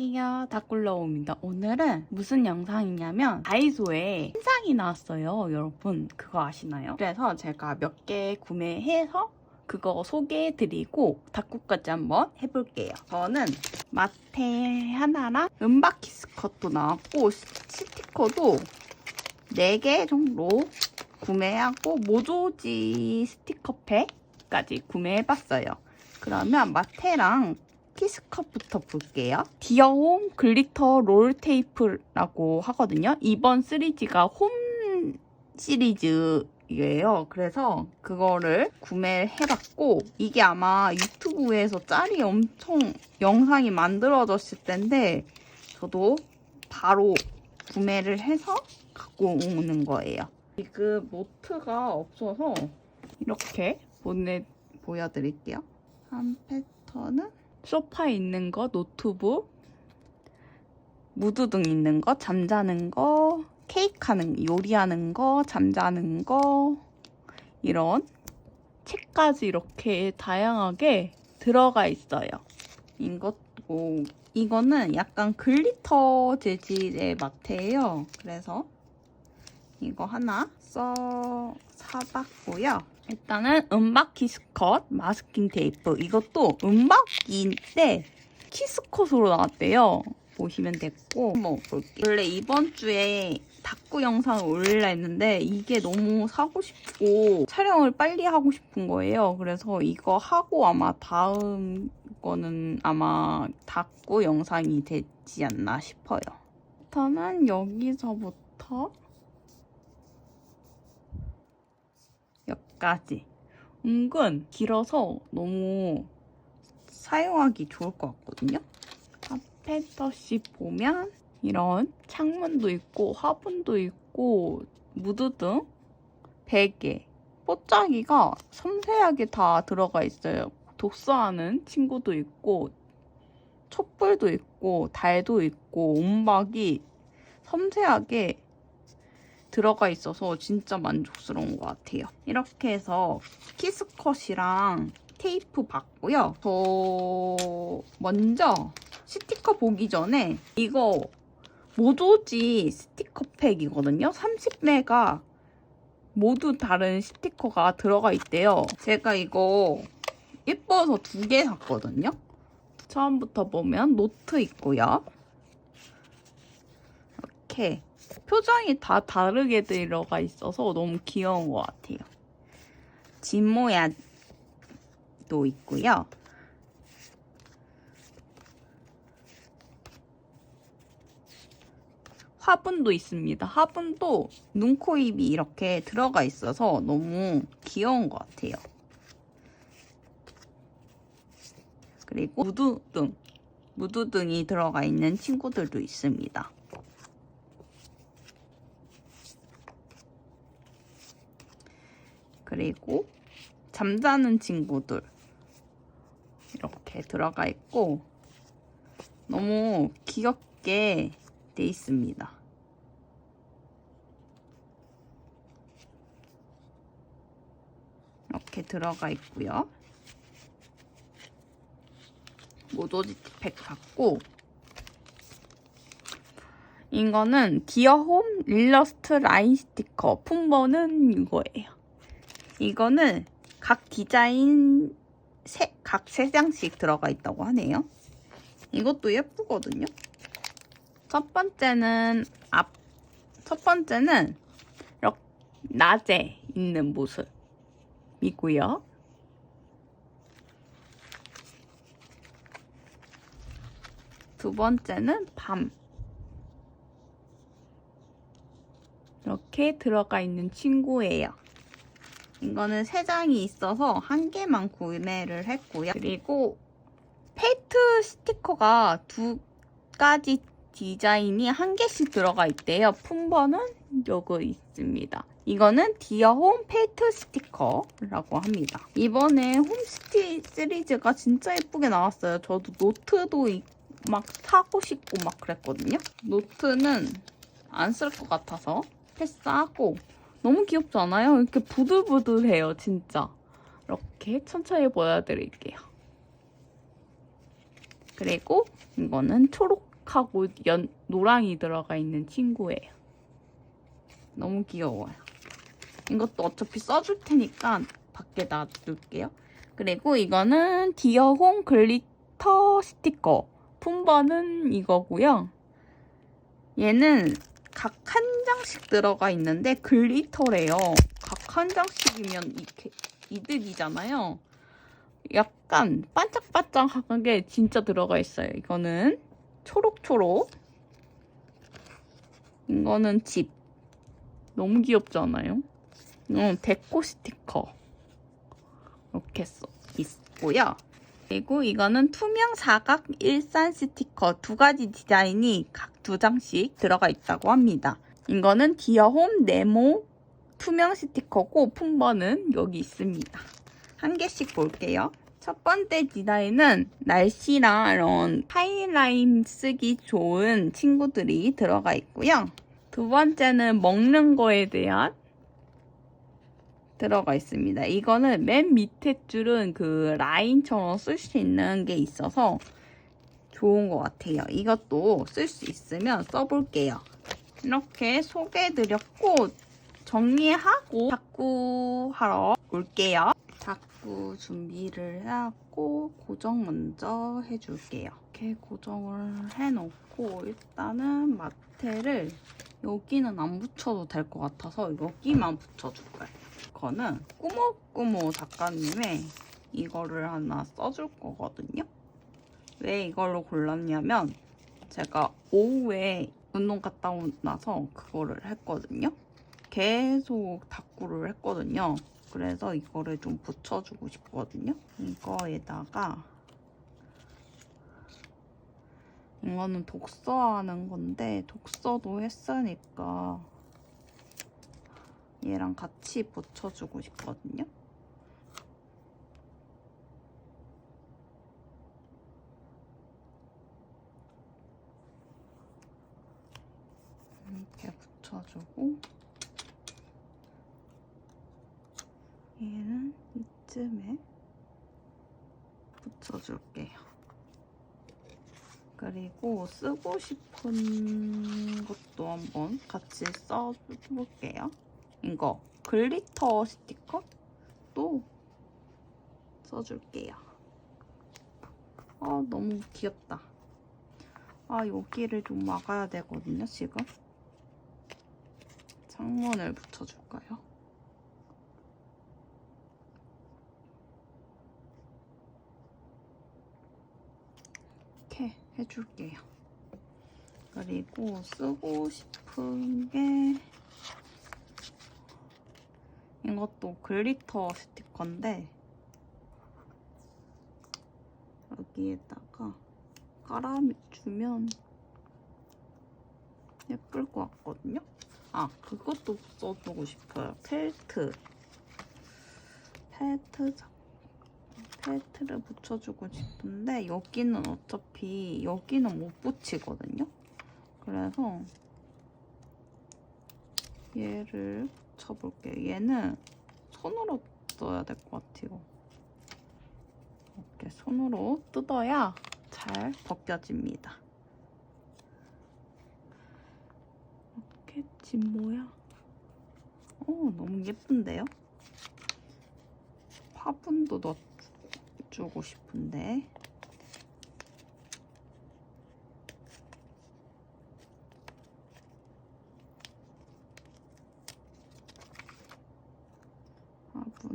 안녕하세요 다꿀러우입니다. 오늘은 무슨 영상이냐면 다이소에 신상이 나왔어요 여러분. 그거 아시나요? 그래서 제가 몇 개 구매해서 그거 소개해드리고 다꾸까지 한번 해볼게요. 저는 마테 하나랑 은바키 스컷도 나왔고 시- 스티커도 4개 정도 구매하고 모조지 스티커팩까지 구매해봤어요. 그러면 마테랑 키스컵부터 볼게요. 디어홈 글리터 롤 테이프라고 하거든요. 이번 시리즈가 홈 시리즈예요. 그래서 그거를 구매를 해봤고 이게 아마 유튜브에서 짤이 엄청 영상이 만들어졌을 텐데 저도 바로 구매를 해서 갖고 오는 거예요. 지금 노트가 없어서 이렇게 보내 보여드릴게요. 한 패턴은 소파에 있는 거, 노트북, 무드등 있는 거, 잠자는 거, 케이크 하는, 요리하는 거, 잠자는 거, 이런 책까지 이렇게 다양하게 들어가 있어요. 이것도, 이거는 약간 글리터 재질의 마트예요. 그래서 이거 하나 써 사봤고요. 일단은 은박 키 스컷 마스킹 테이프 이것도 은박인데 키스컷으로 나왔대요. 보시면 됐고 한번 볼게요. 원래 이번 주에 닭구 영상을 올리려 했는데 이게 너무 사고 싶고 촬영을 빨리 하고 싶은 거예요. 그래서 이거 하고 아마 다음 거는 아마 닭구 영상이 되지 않나 싶어요. 일단은 여기서부터 여기 까지 은근 길어서 너무 사용하기 좋을 것 같거든요. 카페터시 보면 이런 창문도 있고 화분도 있고 무드등 베개 뽀짝이가 섬세하게 다 들어가 있어요. 독서하는 친구도 있고 촛불도 있고 달도 있고 온박이 섬세하게 들어가 있어서 진짜 만족스러운 것 같아요. 이렇게 해서 키스컷이랑 테이프 받고요. 저 먼저 스티커 보기 전에 이거 모조지 스티커 팩이거든요. 30매가 모두 다른 스티커가 들어가 있대요. 제가 이거 예뻐서 두 개 샀거든요. 처음부터 보면 노트 있고요. 이렇게 표정이 다 다르게 들어가 있어서 너무 귀여운 것 같아요. 집 모양도 있고요. 화분도 있습니다. 화분도 눈, 코, 입이 이렇게 들어가 있어서 너무 귀여운 것 같아요. 그리고 무드등, 무드등이 들어가 있는 친구들도 있습니다. 그리고 잠자는 친구들 이렇게 들어가 있고 너무 귀엽게 돼 있습니다. 이렇게 들어가 있고요. 모조지 팩 같고 이거는 디어홈 일러스트 라인 스티커 품번은 이거예요. 이거는 각 디자인 세, 각 3장씩 들어가 있다고 하네요. 이것도 예쁘거든요. 첫 번째는 앞, 첫 번째는 이렇게 낮에 있는 모습이고요. 두 번째는 밤. 이렇게 들어가 있는 친구예요. 이거는 세 장이 있어서 한 개만 구매를 했고요. 그리고 페이트 스티커가 두 가지 디자인이 한 개씩 들어가 있대요. 품번은 여기 있습니다. 이거는 디어 홈 페이트 스티커라고 합니다. 이번에 홈스티 시리즈가 진짜 예쁘게 나왔어요. 저도 노트도 이- 막 사고 싶고 막 그랬거든요. 노트는 안 쓸 것 같아서 패스하고 너무 귀엽지 않아요? 이렇게 부들부들해요, 진짜. 이렇게 천천히 보여드릴게요. 그리고 이거는 초록 핑크하고 연, 노랑이 들어가 있는 친구예요. 너무 귀여워요. 이것도 어차피 써줄 테니까 밖에 놔둘게요. 그리고 이거는 디어홈 글리터 스티커. 품번은 이거고요. 얘는 각 한 장씩 들어가 있는데 글리터래요. 각 한 장씩이면 이렇게 이득이잖아요. 약간 반짝반짝한 게 진짜 들어가 있어요. 이거는 초록초록. 이거는 집. 너무 귀엽지 않아요? 이건 데코 스티커. 이렇게 써 있고요. 그리고 이거는 투명 사각 일산 스티커 두 가지 디자인이 각 두 장씩 들어가 있다고 합니다. 이거는 디어홈 네모 투명 스티커고 품번은 여기 있습니다. 한 개씩 볼게요. 첫 번째 디자인은 날씨랑 이런 하이라인 쓰기 좋은 친구들이 들어가 있고요. 두 번째는 먹는 거에 대한 들어가 있습니다. 이거는 맨 밑에 줄은 그 라인처럼 쓸 수 있는 게 있어서 좋은 것 같아요. 이것도 쓸 수 있으면 써볼게요. 이렇게 소개해드렸고 정리하고 자꾸 하러 올게요. 자꾸 준비를 하고 고정 먼저 해줄게요. 이렇게 고정을 해놓고 일단은 마테를 여기는 안 붙여도 될 것 같아서 여기만 붙여줄 거예요. 이거는 꾸모꾸모 작가님의 이거를 하나 써줄 거거든요. 왜 이걸로 골랐냐면 제가 오후에 운동 갔다 오고 나서 그거를 했거든요. 계속 다꾸를 했거든요. 그래서 이거를 좀 붙여주고 싶거든요. 이거에다가 이거는 독서하는 건데 독서도 했으니까 얘랑 같이 붙여주고 싶거든요. 이렇게 붙여주고 얘는 이쯤에 붙여줄게요. 그리고 쓰고 싶은 것도 한번 같이 써볼게요. 이거 글리터 스티커 또 써줄게요. 아 너무 귀엽다. 아 여기를 좀 막아야 되거든요 지금. 창문을 붙여줄까요? 이렇게 해줄게요. 그리고 쓰고 싶은 게 이것도 글리터 스티커인데 여기에다가 깔아주면 예쁠 것 같거든요. 아 그것도 써주고 싶어요. 펠트 펠트 작 펠트를 붙여주고 싶은데 여기는 어차피 여기는 못 붙이거든요. 그래서 얘를 붙여볼게요. 얘는 손으로 뜯어야 될 것 같아요. 이렇게 손으로 뜯어야 잘 벗겨집니다. 이렇게 집 모양. 어, 너무 예쁜데요? 화분도 넣어주고 싶은데.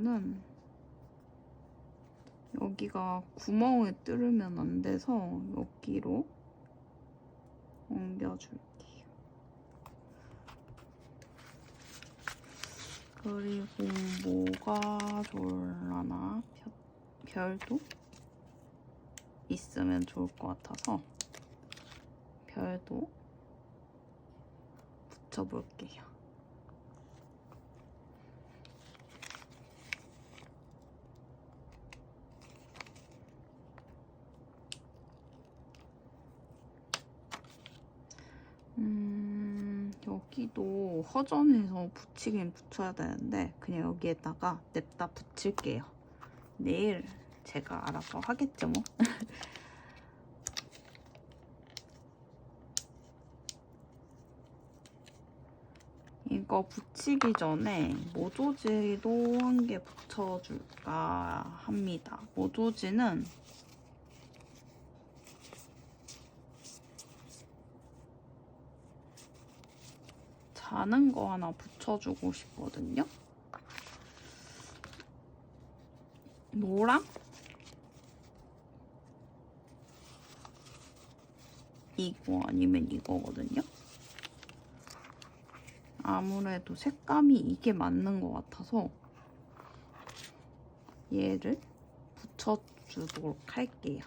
화분은 여기가 구멍을 뚫으면 안 돼서 여기로 옮겨줄게요. 그리고 뭐가 좋을라나 별- 별도 있으면 좋을 것 같아서 별도 붙여볼게요. 음, 여기도 허전해서 붙이긴 붙여야 되는데 그냥 여기에다가 냅다 붙일게요. 내일 제가 알아서 하겠죠 뭐. 이거 붙이기 전에 모조지도 한 개 붙여줄까 합니다. 모조지는 자는 거 하나 붙여주고 싶거든요. 노랑? 이거 아니면 이거거든요. 아무래도 색감이 이게 맞는 것 같아서 얘를 붙여주도록 할게요.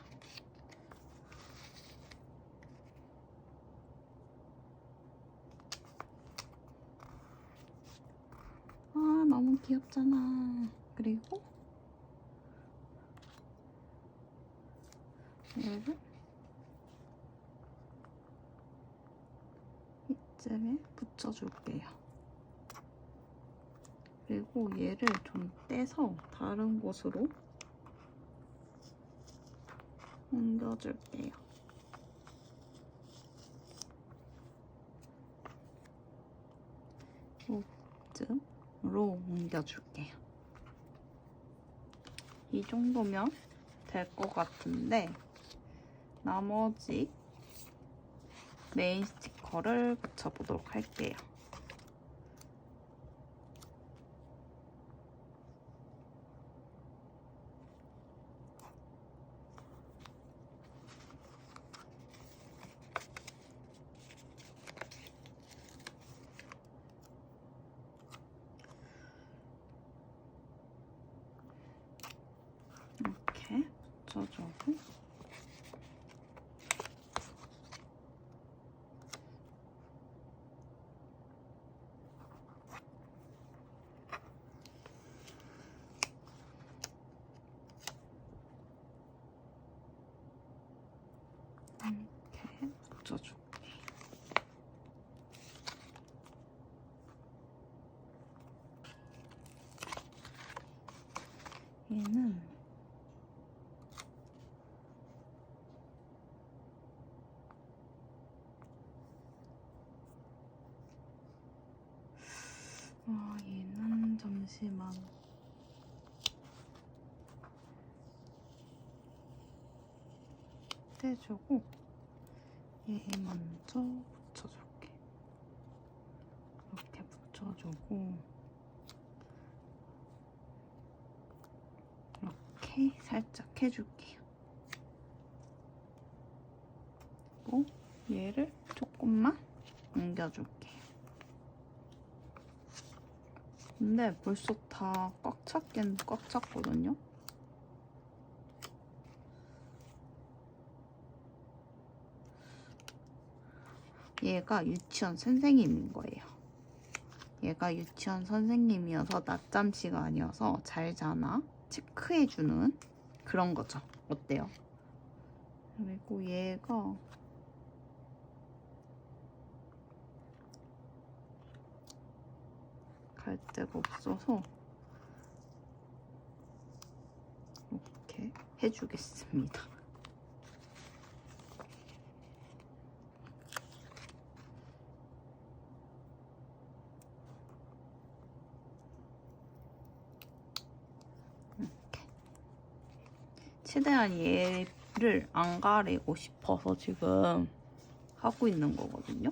아, 너무 귀엽잖아. 그리고 얘를 이쯤에 붙여줄게요. 그리고 얘를 좀 떼서 다른 곳으로 옮겨줄게요. 이쯤 으로 옮겨줄게요. 이 정도면 될 것 같은데 나머지 메인 스티커를 붙여보도록 할게요. 이렇게 이렇게 붙여줄게. 얘는 아 얘는 잠시만 떼주고 얘 먼저 붙여줄게. 이렇게 붙여주고 이렇게 살짝 해줄게요. 그리고 얘를 조금만 옮겨줄게요. 근데 벌써 다 꽉 찼긴 꽉 찼거든요. 얘가 유치원 선생님인 거예요. 얘가 유치원 선생님이어서 낮잠 시간이어서 잘 자나 체크해주는 그런 거죠. 어때요? 그리고 얘가 갈 데가 없어서 이렇게 해주겠습니다. 최대한 얘를 안 가리고 싶어서 지금 하고 있는 거거든요.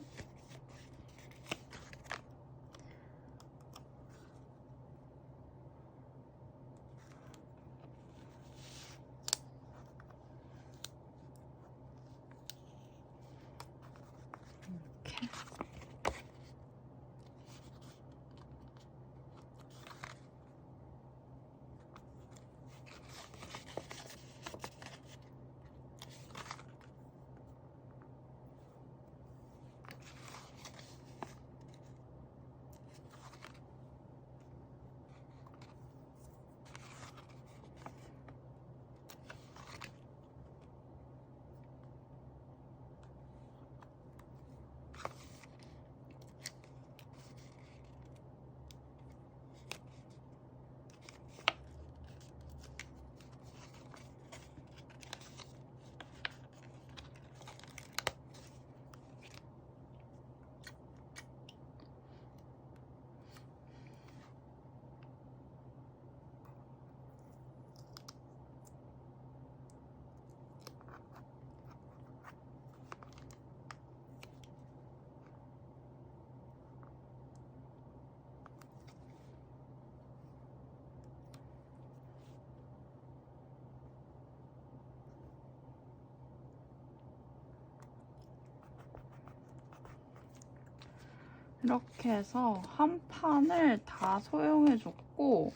이렇게 해서 한 판을 다 소용해줬고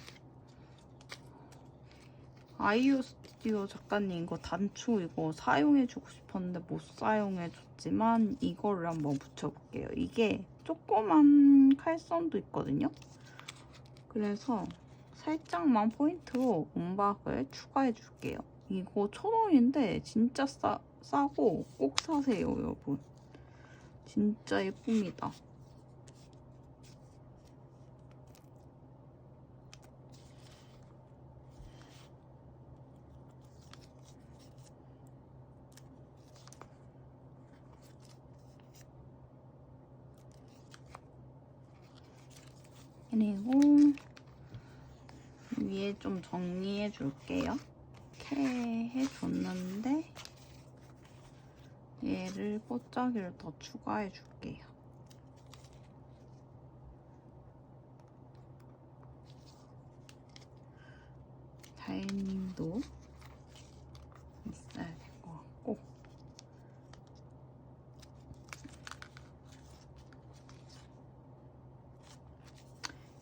아이유 스튜디오 작가님 이거 단추 이거 사용해주고 싶었는데 못 사용해줬지만 이거를 한번 붙여볼게요. 이게 조그만 칼선도 있거든요. 그래서 살짝만 포인트로 움박을 추가해줄게요. 이거 천 원인데 진짜 싸, 싸고 꼭 사세요, 여러분. 진짜 예쁩니다. 그리고 위에 좀 정리해 줄게요. 이렇게 해줬는데 얘를 뽀짝이를 더 추가해 줄게요. 다혜님도 있어야 될 것 같고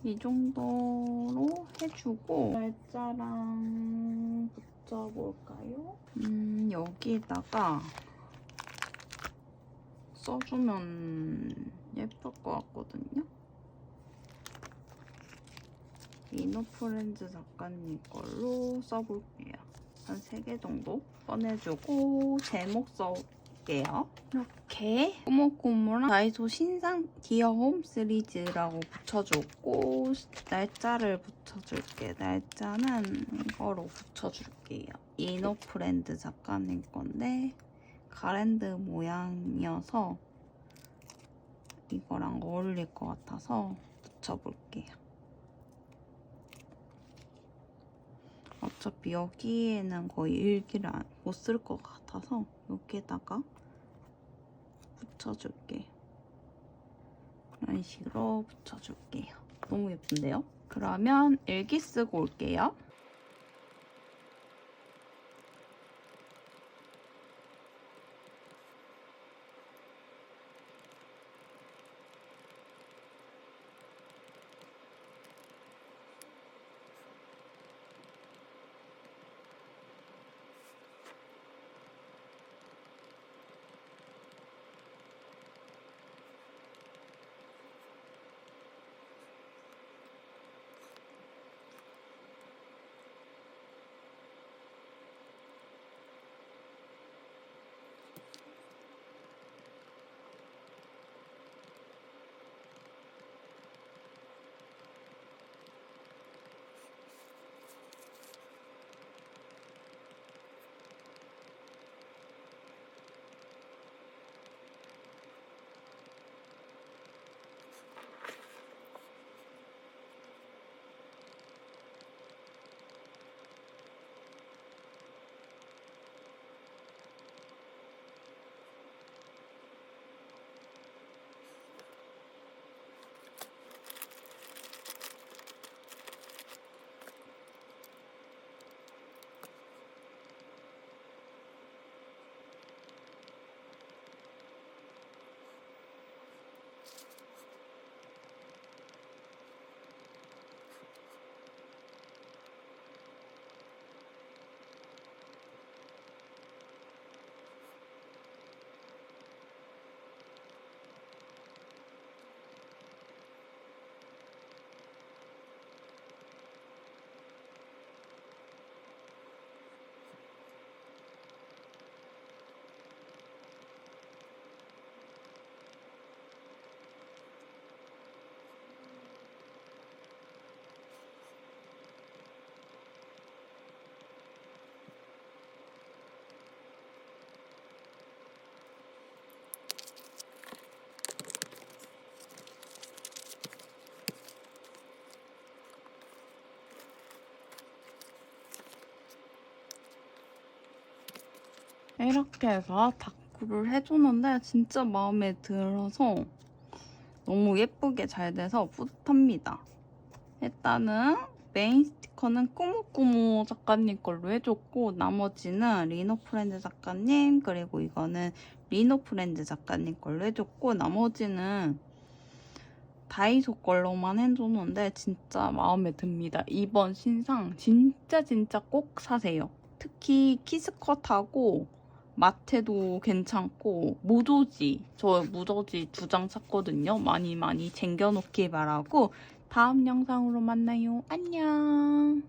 이 정도로 해주고 날짜랑 붙여볼까요? 음 여기다가 써주면 예쁠 것 같거든요. 이노프렌즈 작가님 걸로 써볼게요. 한 3개 정도 꺼내주고 제목 써볼게요. 이렇게 꾸물꾸물한 다이소 신상 디어홈 시리즈라고 붙여줬고 날짜를 붙여줄게. 날짜는 이거로 붙여줄게요. 이노프렌드 작가님 건데 가랜드 모양이어서 이거랑 어울릴 것 같아서 붙여볼게요. 어차피 여기에는 거의 일기를 못 쓸 것 같아서 여기에다가 붙여줄게요. 이런 식으로 붙여줄게요. 너무 예쁜데요? 그러면 일기 쓰고 올게요. 이렇게 해서 다꾸를 해주는데 진짜 마음에 들어서 너무 예쁘게 잘 돼서 뿌듯합니다. 일단은 메인 스티커는 꾸무꾸무 작가님 걸로 해줬고 나머지는 리노프렌즈 작가님 그리고 이거는 리노프렌즈 작가님 걸로 해줬고 나머지는 다이소 걸로만 해줬는데 진짜 마음에 듭니다. 이번 신상 진짜 진짜 꼭 사세요. 특히 키스컷하고 마테도 괜찮고 무조지 저 무조지 두 장 샀거든요. 많이 많이 챙겨놓길 바라고 다음 영상으로 만나요. 안녕.